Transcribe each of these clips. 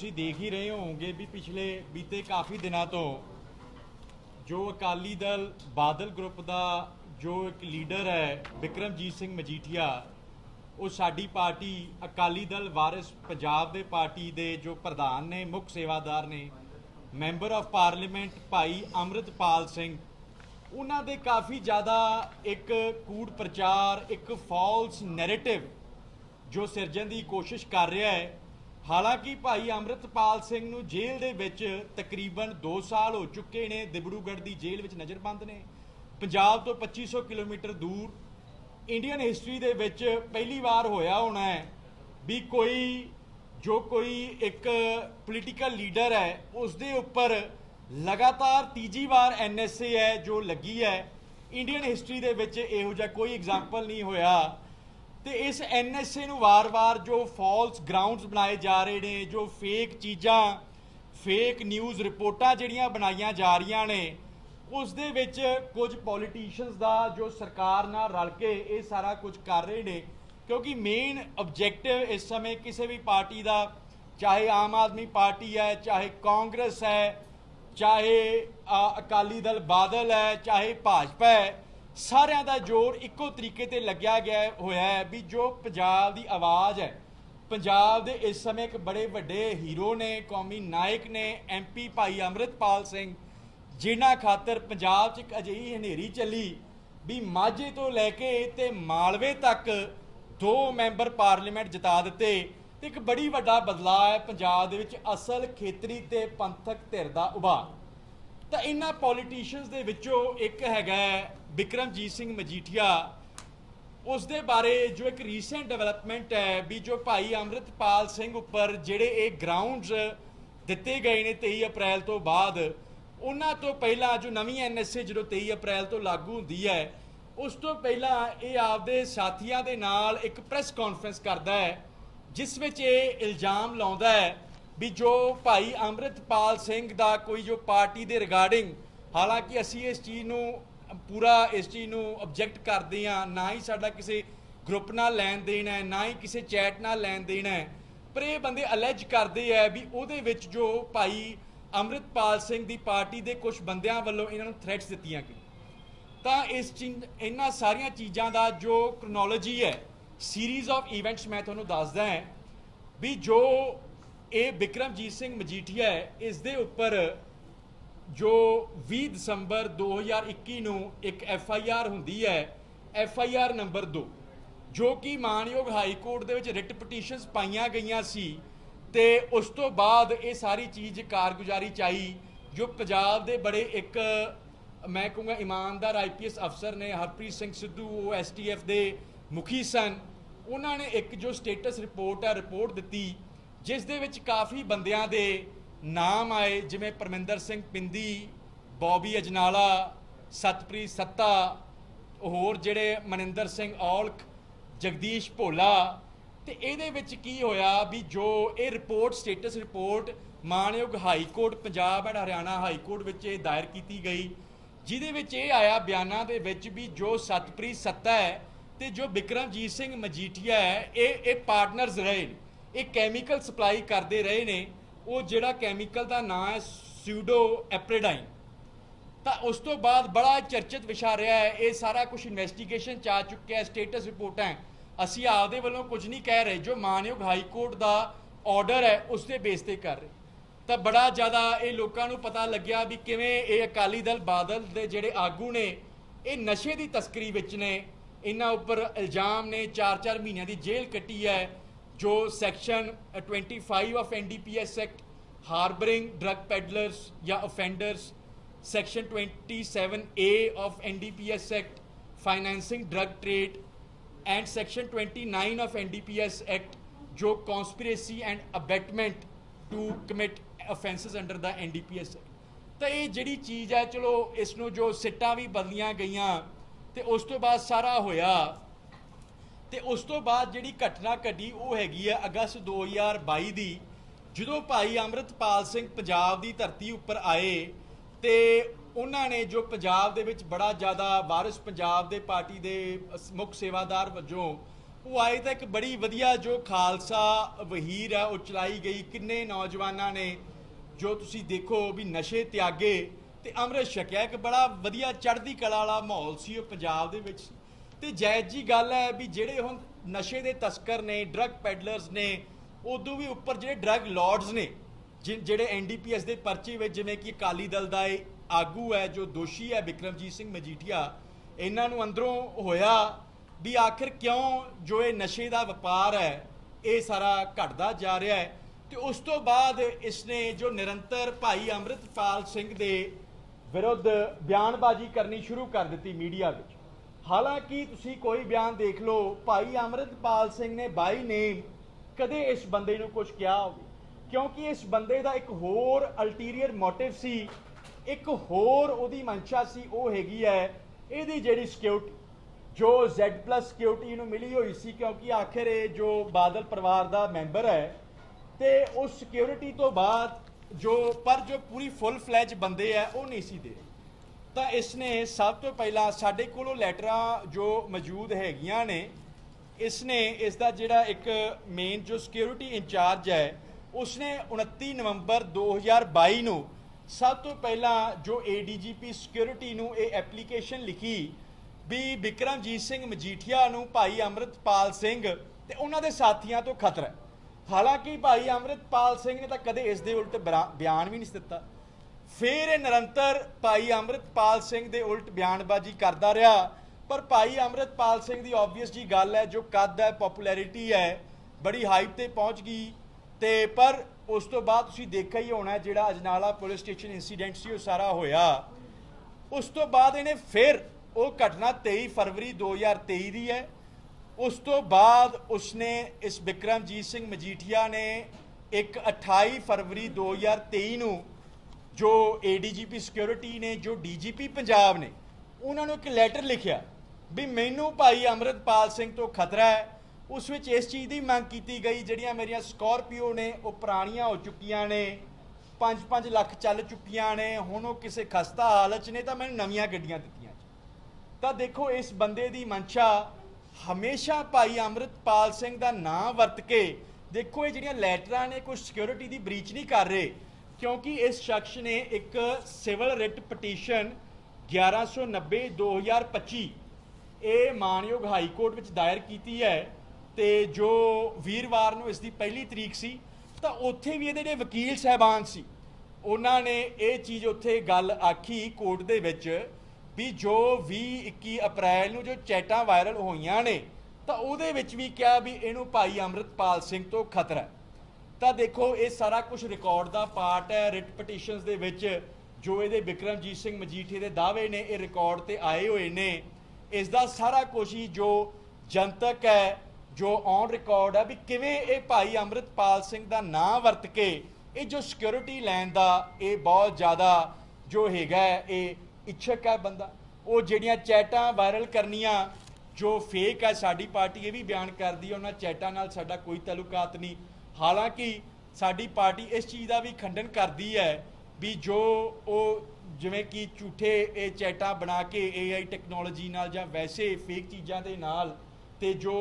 ਤੁਸੀਂ ਦੇਖ ਹੀ ਰਹੇ ਹੋਵੋਗੇ ਵੀ ਪਿਛਲੇ ਬੀਤੇ ਕਾਫੀ ਦਿਨਾਂ ਤੋਂ ਜੋ ਅਕਾਲੀ ਦਲ ਬਾਦਲ ਗਰੁੱਪ ਦਾ ਜੋ ਇੱਕ ਲੀਡਰ ਹੈ ਵਿਕਰਮਜੀਤ ਸਿੰਘ ਮਜੀਠੀਆ, ਉਹ ਸਾਡੀ ਪਾਰਟੀ ਅਕਾਲੀ ਦਲ ਵਾਰਿਸ ਪੰਜਾਬ ਦੇ ਪਾਰਟੀ ਦੇ ਜੋ ਪ੍ਰਧਾਨ ਨੇ, ਮੁੱਖ ਸੇਵਾਦਾਰ ਨੇ, ਮੈਂਬਰ ਆਫ ਪਾਰਲੀਮੈਂਟ ਭਾਈ ਅੰਮ੍ਰਿਤਪਾਲ ਸਿੰਘ, ਉਹਨਾਂ ਦੇ ਕਾਫੀ ਜ਼ਿਆਦਾ ਇੱਕ ਕੂੜ ਪ੍ਰਚਾਰ, ਇੱਕ ਫਾਲਸ ਨੈਰੇਟਿਵ ਜੋ ਸਿਰਜਣ ਦੀ ਕੋਸ਼ਿਸ਼ ਕਰ ਰਿਹਾ ਹੈ। ਹਾਲਾਂਕਿ ਭਾਈ ਅੰਮ੍ਰਿਤਪਾਲ ਸਿੰਘ ਨੂੰ ਜੇਲ੍ਹ ਦੇ ਵਿੱਚ ਤਕਰੀਬਨ 2 ਸਾਲ ਹੋ ਚੁੱਕੇ ਨੇ, ਦਿਬੜੂਗੜ੍ਹ ਦੀ ਜੇਲ੍ਹ ਵਿੱਚ ਨਜ਼ਰਬੰਦ ਨੇ। ਪੰਜਾਬ ਤੋਂ 2500 ਕਿਲੋਮੀਟਰ ਦੂਰ ਇੰਡੀਅਨ ਹਿਸਟਰੀ ਦੇ ਵਿੱਚ ਪਹਿਲੀ ਵਾਰ ਹੋਇਆ ਹੋਣਾ ਹੈ ਵੀ ਕੋਈ, ਜੋ ਕੋਈ ਇੱਕ ਪੋਲੀਟੀਕਲ ਲੀਡਰ ਹੈ ਉਸ ਦੇ ਉੱਪਰ ਲਗਾਤਾਰ ਤੀਜੀ ਵਾਰ ਐਨਐਸਏ ਹੈ ਜੋ ਲੱਗੀ ਹੈ। ਇੰਡੀਅਨ ਹਿਸਟਰੀ ਦੇ ਵਿੱਚ ਇਹੋ ਜਿਹਾ ਕੋਈ ਐਗਜ਼ਾਮਪਲ ਨਹੀਂ ਹੋਇਆ। ਤੇ ਇਸ ਐਨਐਸਏ ਨੂੰ ਵਾਰ-ਵਾਰ ਜੋ ਫਾਲਸ ਗਰਾਊਂਡਸ ਬਣਾਏ ਜਾ ਰਹੇ ਨੇ, ਜੋ ਫੇਕ ਚੀਜ਼ਾਂ ਫੇਕ ਨਿਊਜ਼ ਰਿਪੋਰਟਾਂ ਜਿਹੜੀਆਂ ਬਣਾਈਆਂ ਜਾ ਰਹੀਆਂ ਨੇ, ਉਸ ਦੇ ਵਿੱਚ ਕੁਝ ਪੋਲੀਟੀਸ਼ੀਅਨਸ ਦਾ ਜੋ ਸਰਕਾਰ ਨਾਲ ਰਲ ਕੇ ਇਹ ਸਾਰਾ ਕੁਝ ਕਰ ਰਹੇ ਨੇ, ਕਿਉਂਕਿ ਮੇਨ ਆਬਜੈਕਟਿਵ ਇਸ ਸਮੇਂ ਕਿਸੇ ਵੀ ਪਾਰਟੀ ਦਾ, ਚਾਹੇ ਆਮ ਆਦਮੀ ਪਾਰਟੀ ਹੈ, ਚਾਹੇ ਕਾਂਗਰਸ ਹੈ, ਚਾਹੇ ਅਕਾਲੀ ਦਲ ਬਾਦਲ ਹੈ, ਚਾਹੇ ਭਾਜਪਾ ਹੈ ਸਾਰਿਆਂ ਦਾ ਜ਼ੋਰ ਇੱਕੋ ਤਰੀਕੇ ਤੇ ਲੱਗਿਆ ਗਿਆ ਹੋਇਆ ਹੈ ਵੀ ਜੋ ਪੰਜਾਬ ਦੀ ਆਵਾਜ਼ ਹੈ, ਪੰਜਾਬ ਦੇ ਇਸ ਸਮੇਂ ਇੱਕ ਬੜੇ ਵੱਡੇ ਹੀਰੋ ਨੇ, ਕੌਮੀ ਨਾਇਕ ਨੇ ਐਮਪੀ ਭਾਈ ਅੰਮ੍ਰਿਤਪਾਲ ਸਿੰਘ, ਜਿਨ੍ਹਾਂ ਖਾਤਰ ਪੰਜਾਬ 'ਚ ਇੱਕ ਅਜਿਹੀ ਹਨੇਰੀ ਚੱਲੀ ਵੀ ਮਾਝੇ ਤੋਂ ਲੈ ਕੇ ਤੇ ਮਾਲਵੇ ਤੱਕ ਦੋ ਮੈਂਬਰ ਪਾਰਲੀਮੈਂਟ ਜਿਤਾ ਦਿੱਤੇ ਤੇ ਇੱਕ ਬੜੀ ਵੱਡਾ ਬਦਲਾਅ ਹੈ ਪੰਜਾਬ ਦੇ ਵਿੱਚ ਅਸਲ ਖੇਤਰੀ ਤੇ ਪੰਥਕ ਧਿਰ ਦਾ ਉਭਾਰ। ਤਾਂ ਇਹਨਾਂ ਪੋਲੀਟੀਸ਼ੀਅਨਸ ਦੇ ਵਿੱਚੋਂ ਇੱਕ ਹੈਗਾ ਹੈ ਵਿਕਰਮਜੀਤ ਸਿੰਘ ਮਜੀਠੀਆ। ਉਸ ਦੇ ਬਾਰੇ ਜੋ ਇੱਕ ਰੀਸੈਂਟ ਡਿਵੈਲਪਮੈਂਟ ਹੈ ਵੀ ਜੋ ਭਾਈ ਅੰਮ੍ਰਿਤਪਾਲ ਸਿੰਘ ਉੱਪਰ ਜਿਹੜੇ ਇਹ ਗਰਾਊਂਡਸ ਦਿੱਤੇ ਗਏ ਨੇ 23 ਅਪ੍ਰੈਲ ਤੋਂ ਬਾਅਦ, ਉਹਨਾਂ ਤੋਂ ਪਹਿਲਾਂ ਜੋ ਨਵੀਂ ਐਨਐਸਏ ਜਦੋਂ 23 ਅਪ੍ਰੈਲ ਤੋਂ ਲਾਗੂ ਹੁੰਦੀ ਹੈ, ਉਸ ਤੋਂ ਪਹਿਲਾਂ ਇਹ ਆਪਦੇ ਸਾਥੀਆਂ ਦੇ ਨਾਲ ਇੱਕ ਪ੍ਰੈਸ ਕਾਨਫਰੰਸ ਕਰਦਾ ਹੈ, ਜਿਸ ਵਿੱਚ ਇਹ ਇਲਜ਼ਾਮ ਲਾਉਂਦਾ ਹੈ ਵੀ ਜੋ ਭਾਈ ਅੰਮ੍ਰਿਤਪਾਲ ਸਿੰਘ ਦਾ ਕੋਈ ਜੋ ਪਾਰਟੀ ਦੇ ਰਿਗਾਰਡਿੰਗ, ਹਾਲਾਂਕਿ ਅਸੀਂ ਇਸ ਚੀਜ਼ ਨੂੰ, ਪੂਰਾ ਇਸ ਚੀਜ਼ ਨੂੰ ਆਬਜੈਕਟ ਕਰਦੇ ਆ ਨਾ ਹੀ ਸਾਡਾ ਕਿਸੇ ਗਰੁੱਪ ਨਾਲ ਲੈਣ ਦੇਣ ਹੈ, ਨਾ ਹੀ ਕਿਸੇ ਚੈਟ ਨਾਲ ਲੈਣ ਦੇਣ ਹੈ, ਪਰ ਇਹ ਬੰਦੇ ਅਲੈਜ ਕਰਦੇ ਆ ਵੀ ਉਹਦੇ ਵਿੱਚ ਜੋ ਭਾਈ ਅੰਮ੍ਰਿਤਪਾਲ ਸਿੰਘ ਦੀ ਪਾਰਟੀ ਦੇ ਕੁਝ ਬੰਦਿਆਂ ਵੱਲੋਂ ਇਹਨਾਂ ਨੂੰ ਥ੍ਰੈਟਸ ਦਿੱਤੀਆਂ ਗਈਆਂ। ਤਾਂ ਇਸ ਚੀਜ਼, ਇਹਨਾਂ ਸਾਰੀਆਂ ਚੀਜ਼ਾਂ ਦਾ ਜੋ ਕ੍ਰੋਨੋਲੋਜੀ ਹੈ ਸੀਰੀਜ਼ ਆਫ ਇਵੈਂਟਸ ਮੈਂ ਤੁਹਾਨੂੰ ਦੱਸਦਾ ਹਾਂ, ਵੀ ਜੋ ਇਹ ਵਿਕਰਮਜੀਤ ਸਿੰਘ ਮਜੀਠੀਆ ਹੈ, ਇਸ ਦੇ ਉੱਪਰ ਜੋ 20 ਦਸੰਬਰ 2021 ਨੂੰ ਇੱਕ ਐਫ ਆਈ ਆਰ ਹੁੰਦੀ ਹੈ, ਐਫ ਆਈ ਆਰ ਨੰਬਰ 2 ਜੋ ਕਿ ਮਾਨਯੋਗ ਹਾਈ ਕੋਰਟ ਦੇ ਵਿੱਚ ਰਿਟ ਪਟੀਸ਼ਨਸ ਪਾਈਆਂ ਗਈਆਂ ਸੀ ਤੇ ਉਸ ਤੋਂ ਬਾਅਦ ਇਹ ਸਾਰੀ ਚੀਜ਼ ਕਾਰਗੁਜ਼ਾਰੀ ਚਾਹੀ ਜੋ ਪੰਜਾਬ ਦੇ ਬੜੇ ਇੱਕ, ਮੈਂ ਕਹੂੰਗਾ ਇਮਾਨਦਾਰ ਆਈਪੀਐਸ ਅਫਸਰ ਨੇ ਹਰਪ੍ਰੀਤ ਸਿੰਘ ਸਿੱਧੂ, ਉਹ ਐਸਟੀਐਫ ਦੇ ਮੁਖੀ ਸਨ, ਉਹਨਾਂ ਨੇ ਇੱਕ ਜੋ ਸਟੇਟਸ ਰਿਪੋਰਟ ਹੈ ਰਿਪੋਰਟ ਦਿੱਤੀ ਜਿਸ ਦੇ ਵਿੱਚ ਕਾਫੀ ਬੰਦਿਆਂ ਦੇ ਨਾਮ ਆਏ, ਜਿਵੇਂ ਪਰਮਿੰਦਰ ਸਿੰਘ ਪਿੰਦੀ, ਬੌਬੀ ਅਜਨਾਲਾ, ਸਤਪ੍ਰੀਤ ਸੱਤਾ, ਹੋਰ ਜਿਹੜੇ ਮਨਿੰਦਰ ਸਿੰਘ ਔਲਖ, ਜਗਦੀਸ਼ ਭੋਲਾ। ਤੇ ਇਹਦੇ ਵਿੱਚ ਕੀ ਹੋਇਆ ਵੀ ਜੋ ਇਹ ਰਿਪੋਰਟ, ਸਟੇਟਸ ਰਿਪੋਰਟ ਮਾਨਯੋਗ high court Punjab and Haryana high court ਵਿੱਚ ਇਹ ਦਾਇਰ ਕੀਤੀ ਗਈ, ਜਿਹਦੇ ਵਿੱਚ ਇਹ ਆਇਆ ਬਿਆਨਾਂ ਦੇ ਵਿੱਚ ਵੀ ਜੋ ਸਤਪ੍ਰੀਤ ਸੱਤਾ ਹੈ ਤੇ ਜੋ ਬਿਕਰਮਜੀਤ ਸਿੰਘ ਮਜੀਠੀਆ ਹੈ, ਇਹ ਇਹ ਪਾਰਟਨਰਸ ਰਹੇ ਇਹ ਕੈਮੀਕਲ ਸਪਲਾਈ ਕਰਦੇ ਰਹੇ ਨੇ, ਉਹ ਜਿਹੜਾ ਕੈਮੀਕਲ ਦਾ ਨਾਮ ਹੈ ਸਿਊਡੋ ਐਪਰੀਡਾਈਨ ਤਾਂ ਉਸ ਤੋਂ ਬਾਅਦ ਬੜਾ ਚਰਚਿਤ ਵਿਸ਼ਾ ਰਿਹਾ ਹੈ, ਇਹ ਸਾਰਾ ਕੁਝ ਇਨਵੈਸਟੀਗੇਸ਼ਨ ਚ ਆ ਚੁੱਕਿਆ ਹੈ ਸਟੇਟਸ ਰਿਪੋਰਟਾਂ ਅਸੀਂ ਆਪਦੇ ਵੱਲੋਂ ਕੁਝ ਨਹੀਂ ਕਹਿ ਰਹੇ, ਜੋ ਮਾਨਯੋਗ ਹਾਈ ਕੋਰਟ ਦਾ ਆਰਡਰ ਹੈ, ਉਸ ਦੇ ਬੇਸ ਤੇ ਕਰ ਰਹੇ। ਤਾਂ ਬੜਾ ਜ਼ਿਆਦਾ ਇਹ ਲੋਕਾਂ ਨੂੰ ਪਤਾ ਲੱਗਿਆ ਵੀ ਕਿਵੇਂ ਇਹ ਅਕਾਲੀ ਦਲ, ਬਾਦਲ ਦੇ ਜਿਹੜੇ ਆਗੂ ਨੇ, ਇਹ ਨਸ਼ੇ ਦੀ ਤਸਕਰੀ ਵਿੱਚ ਨੇ। ਇਹਨਾਂ ਉੱਪਰ ਇਲਜ਼ਾਮ ਨੇ 4-4 ਮਹੀਨਿਆਂ ਦੀ ਜੇਲ੍ਹ ਕੱਟੀ ਹੈ। ਜੋ section 25 of NDPS act harbouring drug peddlers ਜਾਂ offenders section 27a of ndps act financing drug trade and section 29 of ndps act ਜੋ conspiracy and abetment to commit offenses under the ndps act ਤਾਂ ਇਹ ਜਿਹੜੀ ਚੀਜ਼ ਹੈ ਚਲੋ ਇਸ ਨੂੰ ਜੋ ਸਿੱਟਾਂ ਵੀ ਬਦਲੀਆਂ ਗਈਆਂ ਤੇ ਉਸ ਤੋਂ ਬਾਅਦ ਸਾਰਾ ਹੋਇਆ ਤੇ ਉਸ ਤੋਂ ਬਾਅਦ ਜਿਹੜੀ ਘਟਨਾ ਘਟੀ ਉਹ ਹੈਗੀ ਹੈ ਅਗਸਤ 2022 ਦੀ, ਜਦੋਂ ਭਾਈ ਅੰਮ੍ਰਿਤਪਾਲ ਸਿੰਘ ਪੰਜਾਬ ਦੀ ਧਰਤੀ ਉੱਪਰ ਆਏ ਤੇ ਉਹਨਾਂ ਨੇ ਜੋ ਪੰਜਾਬ ਦੇ ਵਿੱਚ ਬੜਾ ਜ਼ਿਆਦਾ ਵਾਰਿਸ ਪੰਜਾਬ ਦੇ ਪਾਰਟੀ ਦੇ ਮੁੱਖ ਸੇਵਾਦਾਰ ਵਜੋਂ, ਉਹ ਆਏ ਤਾਂ ਇੱਕ ਬੜੀ ਵਧੀਆ ਜੋ ਖਾਲਸਾ ਵਹੀਰ ਹੈ ਉਹ ਚਲਾਈ ਗਈ। ਕਿੰਨੇ ਨੌਜਵਾਨਾਂ ਨੇ ਜੋ ਤੁਸੀਂ ਦੇਖੋ ਵੀ ਨਸ਼ੇ ਤਿਆਗੇ ਤੇ ਅੰਮ੍ਰਿਤ ਛਕਿਆ। ਇੱਕ ਬੜਾ ਵਧੀਆ ਚੜ੍ਹਦੀ ਕਲਾ ਵਾਲਾ ਮਾਹੌਲ ਸੀ ਉਹ ਪੰਜਾਬ ਦੇ ਵਿੱਚ। ਤੇ ਜਾਇਜ਼ ਜੀ ਗੱਲ ਹੈ ਵੀ ਜਿਹੜੇ ਹੁਣ ਨਸ਼ੇ ਦੇ ਤਸਕਰ ਨੇ ਡਰੱਗ ਪੈਡਲਰਸ ਨੇ, ਉਦੋਂ ਵੀ ਉੱਪਰ ਜਿਹੜੇ ਡਰੱਗ ਲਾਰਡਸ ਨੇ, ਜਿ- ਜਿਹੜੇ ਐਨਡੀਪੀਐਸ ਦੇ ਪਰਚੇ ਵਿੱਚ ਜਿਵੇਂ ਕਿ ਅਕਾਲੀ ਦਲ ਦਾ ਇਹ ਆਗੂ ਹੈ, ਜੋ ਦੋਸ਼ੀ ਹੈ ਵਿਕਰਮਜੀਤ ਸਿੰਘ ਮਜੀਠੀਆ, ਇਹਨਾਂ ਨੂੰ ਅੰਦਰੋਂ ਹੋਇਆ ਵੀ ਆਖਿਰ ਕਿਉਂ ਜੋ ਇਹ ਨਸ਼ੇ ਦਾ ਵਪਾਰ ਹੈ, ਇਹ ਸਾਰਾ ਘਟਦਾ ਜਾ ਰਿਹਾ ਹੈ। ਤੇ ਉਸ ਤੋਂ ਬਾਅਦ ਇਸਨੇ ਜੋ ਨਿਰੰਤਰ ਭਾਈ ਅੰਮ੍ਰਿਤਪਾਲ ਸਿੰਘ ਦੇ ਵਿਰੁੱਧ ਬਿਆਨਬਾਜ਼ੀ ਕਰਨੀ ਸ਼ੁਰੂ ਕਰ ਦਿੱਤੀ ਮੀਡੀਆ ਵਿੱਚ। ਹਾਲਾਂਕਿ ਤੁਸੀਂ ਕੋਈ ਬਿਆਨ ਦੇਖ ਲਓ, ਭਾਈ ਅੰਮ੍ਰਿਤਪਾਲ ਸਿੰਘ ਨੇ ਬਾਈ ਨੇਮ ਕਦੇ ਇਸ ਬੰਦੇ ਨੂੰ ਕੁਝ ਕਿਹਾ ਹੋਵੇ। ਕਿਉਂਕਿ ਇਸ ਬੰਦੇ ਦਾ ਇੱਕ ਹੋਰ ਅਲਟੀਰੀਅਰ ਮੋਟਿਵ ਸੀ, ਇੱਕ ਹੋਰ ਉਹਦੀ ਮਨਸ਼ਾ ਸੀ, ਉਹ ਹੈਗੀ ਹੈ ਇਹਦੀ ਜਿਹੜੀ ਸਿਕਿਉਰਿਟੀ ਜੋ Z+ ਸਿਕਿਉਰਿਟੀ ਨੂੰ ਮਿਲੀ ਹੋਈ ਸੀ, ਕਿਉਂਕਿ ਆਖਿਰ ਇਹ ਜੋ ਬਾਦਲ ਪਰਿਵਾਰ ਦਾ ਮੈਂਬਰ ਹੈ, ਤੇ ਉਸ ਸਿਕਿਉਰਿਟੀ ਤੋਂ ਬਾਅਦ ਜੋ, ਪਰ ਜੋ ਪੂਰੀ ਫੁੱਲ ਫਲੈਜ ਬੰਦੇ ਆ ਉਹ ਨਹੀਂ ਸੀ ਦੇ ਤਾਂ ਇਸ ਨੇ ਸਭ ਤੋਂ ਪਹਿਲਾਂ ਸਾਡੇ ਕੋਲੋਂ ਲੈਟਰਾਂ ਜੋ ਮੌਜੂਦ ਹੈਗੀਆਂ ਨੇ ਇਸ ਨੇ ਇਸ ਦਾ ਜਿਹੜਾ ਇੱਕ ਮੇਨ ਜੋ ਸਿਕਿਉਰਿਟੀ ਇੰਚਾਰਜ ਹੈ, ਉਸਨੇ 29 ਨਵੰਬਰ 2022 ਨੂੰ ਸਭ ਤੋਂ ਪਹਿਲਾਂ ਜੋ ਏਡੀਜੀਪੀ ਸਿਕਿਉਰਿਟੀ ਨੂੰ ਇਹ ਐਪਲੀਕੇਸ਼ਨ ਲਿਖੀ ਵੀ ਵਿਕਰਮਜੀਤ ਸਿੰਘ ਮਜੀਠੀਆ ਨੂੰ ਭਾਈ ਅੰਮ੍ਰਿਤਪਾਲ ਸਿੰਘ ਤੇ ਉਹਨਾਂ ਦੇ ਸਾਥੀਆਂ ਤੋਂ ਖਤਰਾ ਹਾਲਾਂਕਿ ਭਾਈ ਅੰਮ੍ਰਿਤਪਾਲ ਸਿੰਘ ਨੇ ਤਾਂ ਕਦੇ ਇਸ ਦੇ ਉਲਟ ਬਰਾ- ਬਿਆਨ ਵੀ ਨਹੀਂ ਦਿੱਤਾ। ਫਿਰ ਇਹ ਨਿਰੰਤਰ ਭਾਈ ਅੰਮ੍ਰਿਤਪਾਲ ਸਿੰਘ ਦੇ ਉਲਟ ਬਿਆਨਬਾਜ਼ੀ ਕਰਦਾ ਰਿਹਾ। ਪਰ ਭਾਈ ਅੰਮ੍ਰਿਤਪਾਲ ਸਿੰਘ ਦੀ ਆਬਵੀਅਸ ਜੀ ਗੱਲ ਹੈ, ਜੋ ਕੱਦ ਹੈ ਪਪੂਲੈਰਿਟੀ ਹੈ, ਬੜੀ ਹਾਈਪ ਤੇ ਪਹੁੰਚ ਗਈ। ਤੇ ਪਰ ਉਸ ਤੋਂ ਬਾਅਦ ਤੁਸੀਂ ਦੇਖਿਆ ਹੀ ਹੋਣਾ ਜਿਹੜਾ ਅਜਨਾਲਾ ਪੁਲਿਸ ਸਟੇਸ਼ਨ ਇਨਸੀਡੈਂਟ ਸੀ, ਉਹ ਸਾਰਾ ਹੋਇਆ। ਉਸ ਤੋਂ ਬਾਅਦ ਇਹਨੇ ਫਿਰ ਉਹ ਘਟਨਾ 23 ਫਰਵਰੀ 2023 ਦੀ ਹੈ। ਉਸ ਤੋਂ ਬਾਅਦ ਉਸਨੇ ਇਸ ਵਿਕਰਮਜੀਤ ਸਿੰਘ ਮਜੀਠੀਆ ਨੇ ਇੱਕ 28 ਫਰਵਰੀ 2023 ਨੂੰ ਜੋ ਏਡੀਜੀਪੀ ਸਿਕਿਉਰਿਟੀ ਨੇ, ਜੋ ਡੀਜੀਪੀ ਪੰਜਾਬ ਨੇ, ਉਹਨਾਂ ਨੂੰ ਇੱਕ ਲੈਟਰ ਲਿਖਿਆ ਵੀ ਮੈਨੂੰ ਭਾਈ ਅੰਮ੍ਰਿਤਪਾਲ ਸਿੰਘ ਤੋਂ ਖਤਰਾ ਹੈ। ਉਸ ਵਿੱਚ ਇਸ ਚੀਜ਼ ਦੀ ਮੰਗ ਕੀਤੀ ਗਈ, ਜਿਹੜੀਆਂ ਮੇਰੀਆਂ ਸਕਾਰਪੀਓ ਨੇ, ਉਹ ਪੁਰਾਣੀਆਂ ਹੋ ਚੁੱਕੀਆਂ ਨੇ 5-5 ਲੱਖ ਚੱਲ ਚੁੱਕੀਆਂ ਨੇ, ਹੁਣ ਉਹ ਕਿਸੇ ਖਸਤਾ ਹਾਲਤ 'ਚ ਨੇ ਤਾਂ ਮੈਨੂੰ ਨਵੀਆਂ ਗੱਡੀਆਂ ਦਿੱਤੀਆਂ ਤਾਂ ਦੇਖੋ, ਇਸ ਬੰਦੇ ਦੀ ਮਨਸ਼ਾ ਹਮੇਸ਼ਾ ਭਾਈ ਅੰਮ੍ਰਿਤਪਾਲ ਸਿੰਘ ਦਾ ਨਾਂ ਵਰਤ ਕੇ, ਦੇਖੋ ਇਹ ਜਿਹੜੀਆਂ ਲੈਟਰਾਂ ਨੇ, ਕੋਈ ਸਿਕਿਉਰਿਟੀ ਦੀ ਬ੍ਰੀਚ ਨਹੀਂ ਕਰ ਰਹੇ। ਕਿਉਂਕਿ ਇਸ ਸ਼ਖਸ ਨੇ ਇੱਕ ਸਿਵਲ ਰਿਟ ਪਟੀਸ਼ਨ 1190 2025 ਇਹ ਮਾਨਯੋਗ ਹਾਈ ਕੋਰਟ ਵਿੱਚ ਦਾਇਰ ਕੀਤੀ ਹੈ ਤੇ ਜੋ ਵੀਰਵਾਰ ਨੂੰ ਇਸ ਦੀ ਪਹਿਲੀ ਤਰੀਕ ਸੀ, ਤਾਂ ਉੱਥੇ ਵੀ ਇਹਦੇ ਜਿਹੜੇ ਵਕੀਲ ਸਹਿਬਾਨ ਸੀ, ਉਹਨਾਂ ਨੇ ਇਹ ਚੀਜ਼ ਉੱਥੇ ਗੱਲ ਆਖੀ ਕੋਰਟ ਦੇ ਵਿੱਚ ਵੀ ਜੋ 20 21 ਅਪ੍ਰੈਲ ਨੂੰ ਜੋ ਚੈਟਾਂ ਵਾਇਰਲ ਹੋਈਆਂ ਨੇ, ਤਾਂ ਉਹਦੇ ਵਿੱਚ ਵੀ ਕਿਹਾ ਵੀ ਇਹਨੂੰ ਭਾਈ ਅੰਮ੍ਰਿਤਪਾਲ ਸਿੰਘ ਤੋਂ ਖਤਰਾ ਹੈ। ਤਾਂ ਦੇਖੋ, ਇਹ ਸਾਰਾ ਕੁਝ ਰਿਕਾਰਡ ਦਾ ਪਾਰਟ ਹੈ। ਰਿਟ ਪਟੀਸ਼ਨਸ ਦੇ ਵਿੱਚ ਜੋ ਇਹਦੇ ਵਿਕਰਮਜੀਤ ਸਿੰਘ ਮਜੀਠੇ ਦੇ ਦਾਅਵੇ ਨੇ, ਇਹ ਰਿਕਾਰਡ ਤੇ ਆਏ ਹੋਏ ਨੇ। ਇਸ ਦਾ ਸਾਰਾ ਕੁਝ ਹੀ ਜੋ ਜਨਤਕ ਹੈ, ਜੋ ਔਨ ਰਿਕਾਰਡ ਹੈ ਵੀ ਕਿਵੇਂ ਇਹ ਭਾਈ ਅੰਮ੍ਰਿਤਪਾਲ ਸਿੰਘ ਦਾ ਨਾਂ ਵਰਤ ਕੇ, ਇਹ ਜੋ ਸਿਕਿਉਰਿਟੀ ਲੈਣ ਦਾ ਇਹ ਬਹੁਤ ਜ਼ਿਆਦਾ ਜੋ ਹੈਗਾ ਇਹ ਇੱਛਕ ਹੈ ਬੰਦਾ। ਉਹ ਜਿਹੜੀਆਂ ਚੈਟਾਂ ਵਾਇਰਲ ਕਰਨੀਆਂ, ਜੋ ਫੇਕ ਹੈ ਸਾਡੀ ਪਾਰਟੀ, ਇਹ ਵੀ ਬਿਆਨ ਕਰਦੀ ਹੈ। ਉਹਨਾਂ ਚੈਟਾਂ ਨਾਲ ਸਾਡਾ ਕੋਈ ਤਾਲੁਕਾਤ ਨਹੀਂ। ਹਾਲਾਂਕਿ ਸਾਡੀ ਪਾਰਟੀ ਇਸ ਚੀਜ਼ ਦਾ ਵੀ ਖੰਡਨ ਕਰਦੀ ਹੈ ਵੀ ਜੋ ਉਹ ਜਿਵੇਂ ਕਿ ਝੂਠੇ ਇਹ ਚੈਟਾਂ ਬਣਾ ਕੇ AI ਟੈਕਨੋਲੋਜੀ ਨਾਲ ਜਾਂ ਵੈਸੇ ਫੇਕ ਚੀਜ਼ਾਂ ਦੇ ਨਾਲ ਤੇ ਜੋ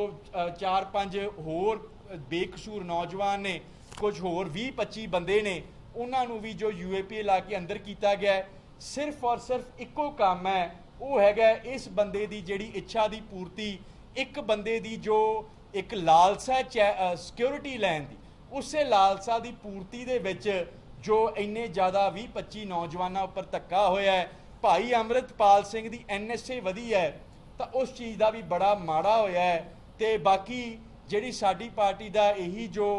ਚਾਰ ਪੰਜ ਹੋਰ ਬੇਕਸੂਰ ਨੌਜਵਾਨ ਨੇ, ਕੁਝ ਹੋਰ 20 25 ਬੰਦੇ ਨੇ, ਉਹਨਾਂ ਨੂੰ ਵੀ ਜੋ ਯੂਏਪੀ ਲਾ ਕੇ ਅੰਦਰ ਕੀਤਾ ਗਿਆ ਸਿਰਫ ਔਰ ਸਿਰਫ ਇੱਕੋ ਕੰਮ ਹੈ, ਉਹ ਹੈਗਾ ਇਸ ਬੰਦੇ ਦੀ ਜਿਹੜੀ ਇੱਛਾ ਦੀ ਪੂਰਤੀ, ਇੱਕ ਬੰਦੇ ਦੀ ਜੋ ਇੱਕ ਲਾਲਸਾ ਹੈ ਸਿਕਿਉਰਿਟੀ ਲੈਣ ਦੀ। ਉਸੇ ਲਾਲਸਾ ਦੀ ਪੂਰਤੀ ਦੇ ਵਿੱਚ ਜੋ ਇੰਨੇ ਜ਼ਿਆਦਾ 20 25 ਨੌਜਵਾਨਾਂ ਉੱਪਰ ਧੱਕਾ ਹੋਇਆ ਹੈ, ਭਾਈ ਅੰਮ੍ਰਿਤਪਾਲ ਸਿੰਘ ਦੀ ਐਨਐਸਏ ਵਧੀ ਹੈ, ਤਾਂ ਉਸ ਚੀਜ਼ ਦਾ ਵੀ ਬੜਾ ਮਾੜਾ ਹੋਇਆ ਹੈ। ਤੇ ਬਾਕੀ ਜਿਹੜੀ ਸਾਡੀ ਪਾਰਟੀ ਦਾ ਇਹੀ ਜੋ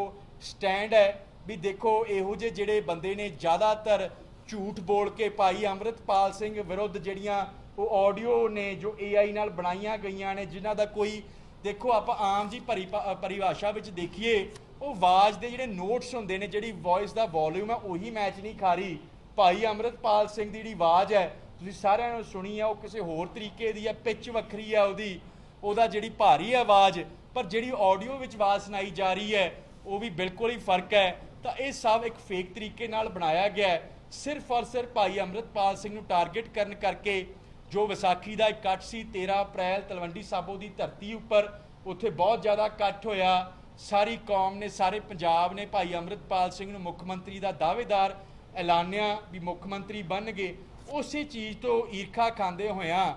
ਸਟੈਂਡ ਹੈ ਵੀ ਦੇਖੋ, ਇਹੋ ਜਿਹੇ ਜਿਹੜੇ ਬੰਦੇ ਨੇ ਜ਼ਿਆਦਾਤਰ ਝੂਠ ਬੋਲ ਕੇ ਭਾਈ ਅੰਮ੍ਰਿਤਪਾਲ ਸਿੰਘ ਵਿਰੁੱਧ ਜਿਹੜੀਆਂ ਉਹ ਆਡੀਓ ਨੇ ਜੋ AI ਨਾਲ ਬਣਾਈਆਂ ਗਈਆਂ ਨੇ, ਜਿਨ੍ਹਾਂ ਦਾ ਕੋਈ ਦੇਖੋ, ਆਪਾਂ ਆਮ ਜੀ ਭਰੀ ਪਰਿਭਾਸ਼ਾ ਵਿੱਚ ਦੇਖੀਏ ਉਹ ਆਵਾਜ਼ ਦੇ ਜਿਹੜੇ ਨੋਟਸ ਹੁੰਦੇ ਨੇ, ਜਿਹੜੀ ਵੌਇਸ ਦਾ ਵੋਲਿਊਮ ਹੈ, ਉਹੀ ਮੈਚ ਨਹੀਂ ਖਾ ਰਹੀ। ਭਾਈ ਅੰਮ੍ਰਿਤਪਾਲ ਸਿੰਘ ਦੀ ਜਿਹੜੀ ਆਵਾਜ਼ ਹੈ, ਤੁਸੀਂ ਸਾਰਿਆਂ ਨੇ ਸੁਣੀ ਹੈ ਉਹ ਕਿਸੇ ਹੋਰ ਤਰੀਕੇ ਦੀ ਹੈ ਪਿੱਚ ਵੱਖਰੀ ਹੈ ਉਹਦੀ। ਉਹਦਾ ਜਿਹੜੀ ਭਾਰੀ ਆਵਾਜ਼, ਪਰ ਜਿਹੜੀ ਆਡੀਓ ਵਿੱਚ ਆਵਾਜ਼ ਸੁਣਾਈ ਜਾ ਰਹੀ ਹੈ, ਉਹ ਵੀ ਬਿਲਕੁਲ ਹੀ ਫ਼ਰਕ ਹੈ। ਤਾਂ ਇਹ ਸਭ ਇੱਕ ਫੇਕ ਤਰੀਕੇ ਨਾਲ ਬਣਾਇਆ ਗਿਆ ਹੈ। ਸਿਰਫ ਔਰ ਸਿਰਫ ਭਾਈ ਅੰਮ੍ਰਿਤਪਾਲ ਸਿੰਘ ਨੂੰ ਟਾਰਗੇਟ ਕਰਨ ਕਰਕੇ, ਜੋ ਵਿਸਾਖੀ ਦਾ ਇਕੱਠ ਸੀ 13 ਅਪ੍ਰੈਲ ਤਲਵੰਡੀ ਸਾਬੋ ਦੀ ਧਰਤੀ ਉੱਪਰ, ਉੱਥੇ ਬਹੁਤ ਜ਼ਿਆਦਾ ਇਕੱਠ ਹੋਇਆ। ਸਾਰੀ ਕੌਮ ਨੇ, ਸਾਰੇ ਪੰਜਾਬ ਨੇ ਭਾਈ ਅੰਮ੍ਰਿਤਪਾਲ ਸਿੰਘ ਨੂੰ ਮੁੱਖ ਮੰਤਰੀ ਦਾ ਦਾਅਵੇਦਾਰ ਐਲਾਨਿਆ ਵੀ ਮੁੱਖ ਮੰਤਰੀ ਬਣਨਗੇ। ਉਸੇ ਚੀਜ਼ ਤੋਂ ਈਰਖਾ ਖਾਂਦੇ ਹੋਇਆਂ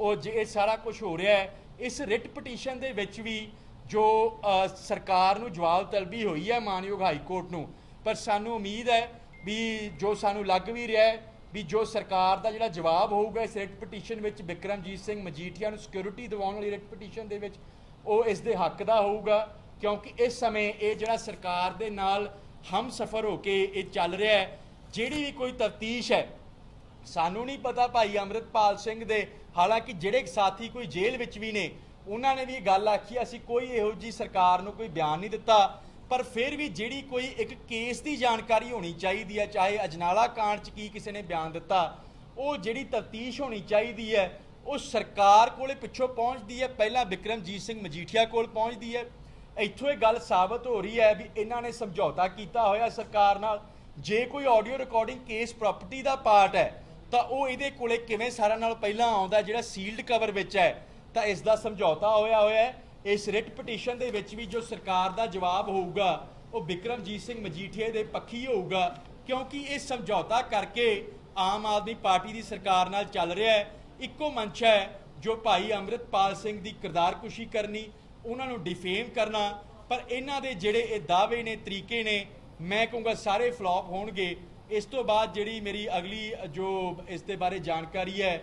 ਉਹ ਜੇ ਇਹ ਸਾਰਾ ਕੁਝ ਹੋ ਰਿਹਾ ਹੈ, ਇਸ ਰਿਟ ਪਟੀਸ਼ਨ ਦੇ ਵਿੱਚ ਵੀ ਜੋ ਸਰਕਾਰ ਨੂੰ ਜਵਾਬ ਤਲਬੀ ਹੋਈ ਹੈ ਮਾਨਯੋਗ ਹਾਈ ਕੋਰਟ ਨੂੰ, ਪਰ ਸਾਨੂੰ ਉਮੀਦ ਹੈ ਵੀ ਜੋ ਸਾਨੂੰ ਲੱਗ ਵੀ ਰਿਹਾ ਹੈ, ਵੀ ਜੋ ਸਰਕਾਰ ਦਾ ਜਿਹੜਾ ਜਵਾਬ ਹੋਊਗਾ ਇਸ ਰਿਟ ਪਟੀਸ਼ਨ ਵਿੱਚ ਬਿਕਰਮਜੀਤ ਸਿੰਘ ਮਜੀਠੀਆ ਨੂੰ ਸਿਕਿਉਰਿਟੀ ਦਿਵਾਉਣ ਵਾਲੀ ਰਿਟ ਪਟੀਸ਼ਨ ਦੇ ਵਿੱਚ, ਉਹ ਇਸ ਦੇ ਹੱਕ ਦਾ ਹੋਊਗਾ। ਕਿਉਂਕਿ ਇਸ ਸਮੇਂ ਇਹ ਜਿਹੜਾ ਸਰਕਾਰ ਦੇ ਨਾਲ ਹਮ ਸਫਰ ਹੋ ਕੇ ਇਹ ਚੱਲ ਰਿਹਾ ਹੈ, ਜਿਹੜੀ ਵੀ ਕੋਈ ਤਫਤੀਸ਼ ਹੈ, ਸਾਨੂੰ ਨਹੀਂ ਪਤਾ ਭਾਈ ਅੰਮ੍ਰਿਤਪਾਲ ਸਿੰਘ ਦੇ, ਹਾਲਾਂਕਿ ਜਿਹੜੇ ਸਾਥੀ ਕੋਈ ਜੇਲ੍ਹ ਵਿੱਚ ਵੀ ਨੇ, ਉਹਨਾਂ ਨੇ ਵੀ ਇਹ ਗੱਲ ਆਖੀ, ਅਸੀਂ ਕੋਈ ਇਹੋ ਜੀ ਸਰਕਾਰ ਨੂੰ ਕੋਈ ਬਿਆਨ ਨਹੀਂ ਦਿੱਤਾ, ਪਰ ਫਿਰ ਵੀ ਜਿਹੜੀ ਕੋਈ ਇੱਕ ਕੇਸ ਦੀ ਜਾਣਕਾਰੀ ਹੋਣੀ ਚਾਹੀਦੀ ਹੈ, ਚਾਹੇ ਅਜਨਾਲਾ ਕਾਂਡ 'ਚ ਕੀ ਕਿਸੇ ਨੇ ਬਿਆਨ ਦਿੱਤਾ, ਉਹ ਜਿਹੜੀ ਤਫਤੀਸ਼ ਹੋਣੀ ਚਾਹੀਦੀ ਹੈ, ਉਹ ਸਰਕਾਰ ਕੋਲੇ ਪਿੱਛੋਂ ਪਹੁੰਚਦੀ ਹੈ, ਪਹਿਲਾਂ ਵਿਕਰਮਜੀਤ ਸਿੰਘ ਮਜੀਠੀਆ ਕੋਲ ਪਹੁੰਚਦੀ ਹੈ ਇੱਥੋਂ ਇਹ ਗੱਲ ਸਾਬਤ ਹੋ ਰਹੀ ਹੈ ਵੀ ਇਹਨਾਂ ਨੇ ਸਮਝੌਤਾ ਕੀਤਾ ਹੋਇਆ ਸਰਕਾਰ ਨਾਲ। ਜੇ ਕੋਈ ਆਡੀਓ ਰਿਕਾਰਡਿੰਗ ਕੇਸ ਪ੍ਰਾਪਰਟੀ ਦਾ ਪਾਰਟ ਹੈ, ਤਾਂ ਉਹ ਇਹਦੇ ਕੋਲੇ ਕਿਵੇਂ ਸਾਰਿਆਂ ਨਾਲ ਪਹਿਲਾਂ ਆਉਂਦਾ ਜਿਹੜਾ ਸੀਲਡ ਕਵਰ ਵਿੱਚ ਹੈ, ਤਾਂ ਇਸ ਦਾ ਸਮਝੌਤਾ ਹੋਇਆ ਹੋਇਆ ਹੈ। ਇਸ ਰਿਟ ਪਟੀਸ਼ਨ ਦੇ ਵਿੱਚ ਵੀ ਜੋ ਸਰਕਾਰ ਦਾ ਜਵਾਬ ਹੋਊਗਾ, ਉਹ ਵਿਕਰਮਜੀਤ ਸਿੰਘ ਮਜੀਠੀਆ ਦੇ ਪੱਖੀ ਹੋਊਗਾ, ਕਿਉਂਕਿ ਇਹ ਸਮਝੌਤਾ ਕਰਕੇ ਆਮ ਆਦਮੀ ਪਾਰਟੀ ਦੀ ਸਰਕਾਰ ਨਾਲ ਚੱਲ ਰਿਹਾ ਹੈ। ਇੱਕੋ ਮੰਚ ਹੈ ਜੋ ਭਾਈ ਅੰਮ੍ਰਿਤਪਾਲ ਸਿੰਘ ਦੀ ਕਿਰਦਾਰਕੁਸ਼ੀ ਕਰਨੀ ਉਹਨਾਂ ਨੂੰ ਡਿਫੇਮ ਕਰਨਾ, ਪਰ ਇਹਨਾਂ ਦੇ ਜਿਹੜੇ ਇਹ ਦਾਅਵੇ ਨੇ, ਤਰੀਕੇ ਨੇ, ਮੈਂ ਕਹੂੰਗਾ ਸਾਰੇ ਫਲॉप ਹੋਣਗੇ। ਇਸ ਤੋਂ ਬਾਅਦ ਜਿਹੜੀ ਮੇਰੀ ਅਗਲੀ ਜੋ ਇਸ ਦੇ ਬਾਰੇ ਜਾਣਕਾਰੀ ਹੈ।